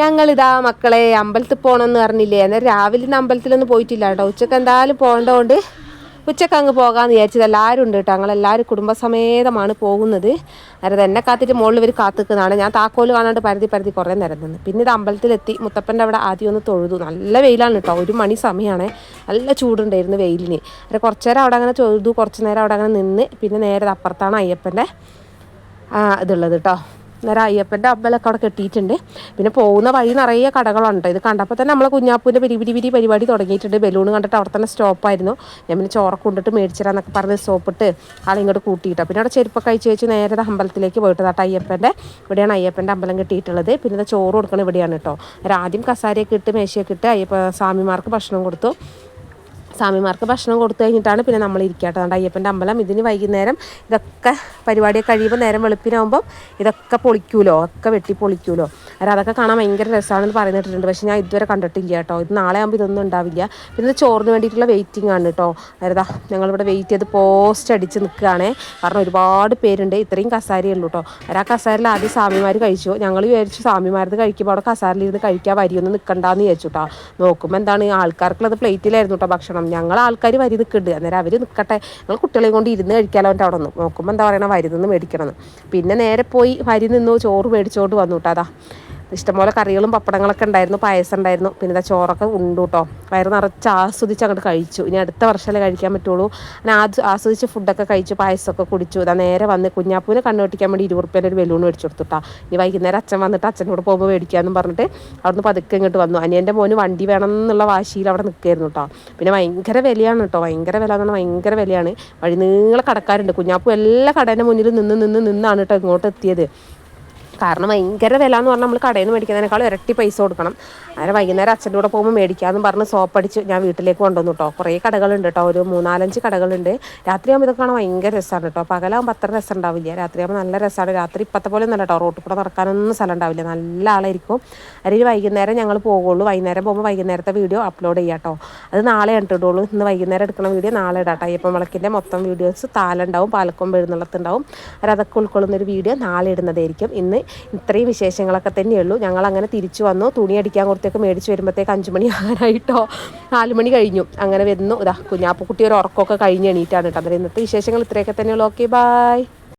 ഞങ്ങളിതാ മക്കളെ അമ്പലത്തിൽ പോകണമെന്ന് പറഞ്ഞില്ലേ? എന്നാൽ രാവിലെ ഇന്ന് അമ്പലത്തിലൊന്നും പോയിട്ടില്ല കേട്ടോ. ഉച്ചയ്ക്ക് എന്തായാലും പോകേണ്ടതുകൊണ്ട് ഉച്ചയ്ക്ക് അങ്ങ് പോകാമെന്ന് വിചാരിച്ചത് എല്ലാവരും ഉണ്ട് കേട്ടോ. ഞങ്ങളെല്ലാവരും കുടുംബസമേതമാണ് പോകുന്നത്. അതായത് എന്നെ കാത്തിട്ട് മുകളിൽ ഇവർ കാത്തിക്കുന്നതാണ്. ഞാൻ താക്കോൽ കാണാണ്ട് പരതി പരതി കുറേ നേരം നിന്ന്. പിന്നെ ഇത് അമ്പലത്തിലെത്തി. മുത്തപ്പന്റെ അവിടെ ആദ്യം ഒന്ന് തൊഴുതു. നല്ല വെയിലാണ് കേട്ടോ. ഒരു മണി സമയമാണ് നല്ല ചൂടുണ്ടായിരുന്നു വെയിലിന്. അതായത് കുറച്ച് നേരം അവിടെ അങ്ങനെ തൊഴുതു. കുറച്ച് നേരം അവിടെ അങ്ങനെ നിന്ന്. പിന്നെ നേരെ അപ്പുറത്താണ് അയ്യപ്പന്റെ ഇതുള്ളത് കേട്ടോ. നേരെ അയ്യപ്പന്റെ അമ്പലമൊക്കെ അവിടെ കെട്ടിയിട്ടുണ്ട്. പിന്നെ പോകുന്ന വഴി നിറയെ കടകളുണ്ട്. ഇത് കണ്ടപ്പോൾ തന്നെ നമ്മളെ കുഞ്ഞാപ്പൂന്റെ പിരി പിരി പിരി പരിപാടി തുടങ്ങിയിട്ടുണ്ട്. ബലൂൺ കണ്ടിട്ട് അവിടെ തന്നെ സ്റ്റോപ്പായിരുന്നു ഞാൻ പിന്നെ ചോറൊക്കെ കൊണ്ടിട്ട് മേടിച്ചിരാന്നൊക്കെ പറഞ്ഞ് സ്റ്റോപ്പിട്ട് ആളിങ്ങോട്ട് കൂട്ടിയിട്ടോ. പിന്നെ അവിടെ ചെരുപ്പൊക്കെ അയച്ചു വെച്ച് നേരെ അമ്പലത്തിലേക്ക് പോയിട്ട് കേട്ടോ അയ്യപ്പന്റെ. ഇവിടെയാണ് അയ്യപ്പന്റെ അമ്പലം കെട്ടിയിട്ടുള്ളത്. പിന്നെ ഇത് ചോറ് കൊടുക്കണം ഇവിടെയാണ് കേട്ടോ. ആദ്യം കസാരയൊക്കെ ഇട്ട് മേശയൊക്കെ ഇട്ട് അയ്യപ്പ സ്വാമിമാർക്ക് ഭക്ഷണം കൊടുത്തു. സ്വാമിമാർക്ക് ഭക്ഷണം കൊടുത്തു കഴിഞ്ഞിട്ടാണ് പിന്നെ നമ്മൾ ഇരിക്കാട്ടോ. അതുകൊണ്ട് അയ്യപ്പന്റെ അമ്പലം. ഇതിന് വൈകുന്നേരം ഇതൊക്കെ പരിപാടിയൊക്കെ കഴിയുമ്പോൾ നേരം വെളുപ്പിനാകുമ്പം ഇതൊക്കെ പൊളിക്കൂലോ? ഒക്കെ വെട്ടി പൊളിക്കൂലോ? അല്ല അതൊക്കെ കാണാൻ ഭയങ്കര രസമാണെന്ന് പറയുന്നിട്ടുണ്ട് പക്ഷേ ഞാൻ ഇതുവരെ കണ്ടിട്ടില്ല കേട്ടോ. ഇത് നാളെ ആകുമ്പോൾ ഇതൊന്നും ഉണ്ടാവില്ല. പിന്നെ ചോറിന് വേണ്ടിയിട്ടുള്ള വെയിറ്റിംഗ് ആണ് കേട്ടോ. അതാ ഞങ്ങളിവിടെ വെയിറ്റ് ചെയ്ത് പോസ്റ്റ് അടിച്ച് നിൽക്കുകയാണേ. കാരണം ഒരുപാട് പേരുണ്ട്. ഇത്രയും കസാരയുള്ളൂ കേട്ടോ. ആ കസാരയിൽ ആദ്യം സ്വാമിമാർ കഴിച്ചു. ഞങ്ങൾ വിചാരിച്ചു സ്വാമിമാരത് കഴിക്കുമ്പോൾ അവിടെ കസാരയിലിരുന്ന് കഴിക്കാൻ വരിയൊന്നും നിൽക്കണ്ടെന്ന് വിചാരിച്ചു കേട്ടോ. നോക്കുമ്പോൾ എന്താണ്? ആൾക്കാർക്കുള്ളത് പ്ലേറ്റിലായിരുന്നു കേട്ടോ ഭക്ഷണം. ഞങ്ങൾ ആൾക്കാർ വരി നിൽക്കുന്നുണ്ട് അന്നേരം അവർ നിൽക്കട്ടെ ഞങ്ങൾ കുട്ടികളെയും കൊണ്ട് ഇരുന്ന് കഴിക്കാലോ എന്റെ അവിടെ നിന്ന്. നോക്കുമ്പോൾ എന്താ പറയണ? വരി നിന്ന് മേടിക്കണമെന്ന്. പിന്നെ നേരെ പോയി വരി നിന്നു ചോറ് മേടിച്ചോണ്ട് വന്നു കേട്ടോ അതാ ഇഷ്ടംപോലെ കറികളും പപ്പടങ്ങളൊക്കെ ഉണ്ടായിരുന്നു പായസം ഉണ്ടായിരുന്നു. പിന്നെ ചോറൊക്കെ ഉണ്ട് കേട്ടോ വയറ് നിറച്ച് ആസ്വദിച്ച് അങ്ങോട്ട് കഴിച്ചു. ഇനി അടുത്ത വർഷമല്ലേ കഴിക്കാൻ പറ്റുള്ളൂ. ഞാൻ ആസ്വദിച്ച് ഫുഡൊക്കെ കഴിച്ചു പായസമൊക്കെ കുടിച്ചു. ഇതാ നേരെ വന്ന് കുഞ്ഞാപ്പൂനെ കണ്ണുവെട്ടിക്കാൻ വേണ്ടി ഇരുപത് റുപ്യേന്റെ ഒരു ബലൂൺ മേടിച്ചു കൊടുത്തുട്ടാ ഇനി വൈകുന്നേരം അച്ഛൻ വന്നിട്ട് അച്ഛന്റെ കൂടെ പോകുമ്പോൾ മേടിക്കാമെന്ന് പറഞ്ഞിട്ട് അവിടുന്ന് പതുക്കെ ഇങ്ങോട്ട് വന്നു. അനിയന്റെ മോന് വണ്ടി വേണം എന്നുള്ള വാശിയിൽ അവിടെ നിൽക്കായിരുന്നു കേട്ടോ പിന്നെ ഭയങ്കര വിലയാണ് കേട്ടോ ഭയങ്കര വില എന്ന് പറഞ്ഞാൽ ഭയങ്കര വിലയാണ്. വഴി നീളെ കടക്കാരുണ്ട്. കുഞ്ഞാപ്പൂ എല്ലാ കടേന്റെ മുന്നിൽ നിന്ന് നിന്ന് നിന്നാണ് കേട്ടോ ഇങ്ങോട്ട് എത്തിയത്. കാരണം ഭയങ്കര വില എന്ന് പറഞ്ഞാൽ നമ്മൾ കടയിൽ നിന്ന് മേടിക്കുന്നതിനേക്കാൾ ഇരട്ടി പൈസ കൊടുക്കണം. അങ്ങനെ വൈകുന്നേരം അച്ഛന്റെ കൂടെ പോകുമ്പോൾ മേടിക്കാമെന്ന് പറഞ്ഞ് സോപ്പടിച്ച് ഞാൻ വീട്ടിലേക്ക് കൊണ്ടുവന്നു കേട്ടോ കുറേ കടകളുണ്ട് കേട്ടോ ഒരു മൂന്നാലഞ്ച് കടകളുണ്ട്. രാത്രിയാകുമ്പോൾ ഇതൊക്കെ കാണാൻ ഭയങ്കര രസമാണ് കേട്ടോ പകലാകുമ്പോൾ അത്ര രസം ഉണ്ടാവില്ല. രാത്രിയാകുമ്പോൾ നല്ല രസമാണ് രാത്രി ഇപ്പോഴത്തെ പോലെ നല്ല കേട്ടോ റോട്ടിൽ കൂടെ നടക്കാനൊന്നും സ്ഥലം ഉണ്ടാവില്ല. നല്ല ആളായിരിക്കും. അല്ലെങ്കിൽ വൈകുന്നേരം ഞങ്ങൾ പോകുള്ളൂ വൈകുന്നേരം പോകുമ്പോൾ വൈകുന്നേരത്തെ വീഡിയോ അപ്ലോഡ് ചെയ്യാം കേട്ടോ അത് നാളെ ഇട്ടിടുള്ളൂ ഇന്ന് വൈകുന്നേരം എടുക്കുന്ന വീഡിയോ നാളെ ഇടാം അയ്യപ്പം വിളക്കിന്റെ മൊത്തം വീഡിയോസ് താലുണ്ടാവും പാലക്കൊമ്പ് എഴുന്നള്ളത്തുണ്ടാവും അവരതൊക്കെ ഉൾക്കൊള്ളുന്നൊരു വീഡിയോ നാളെ ഇടുന്നതായിരിക്കും. ഇന്ന് ഇത്രയും വിശേഷങ്ങളൊക്കെ തന്നെയുള്ളൂ. ഞങ്ങൾ അങ്ങനെ തിരിച്ചു വന്നു. തുണി അടിക്കാൻ കൊടുത്തേക്ക് മേടിച്ച് വരുമ്പോഴത്തേക്ക് അഞ്ച് മണി ആറായിട്ടോ നാല് മണി കഴിഞ്ഞു. അങ്ങനെ വരുന്നു ഇതാ കുഞ്ഞാപ്പുക്കുട്ടി ഒരു ഉറക്കമൊക്കെ കഴിഞ്ഞ് എണീറ്റാണ് കേട്ടോ. അന്നേരം ഇന്നത്തെ വിശേഷങ്ങൾ ഇത്രയൊക്കെ തന്നെയുള്ളൂ. Okay bye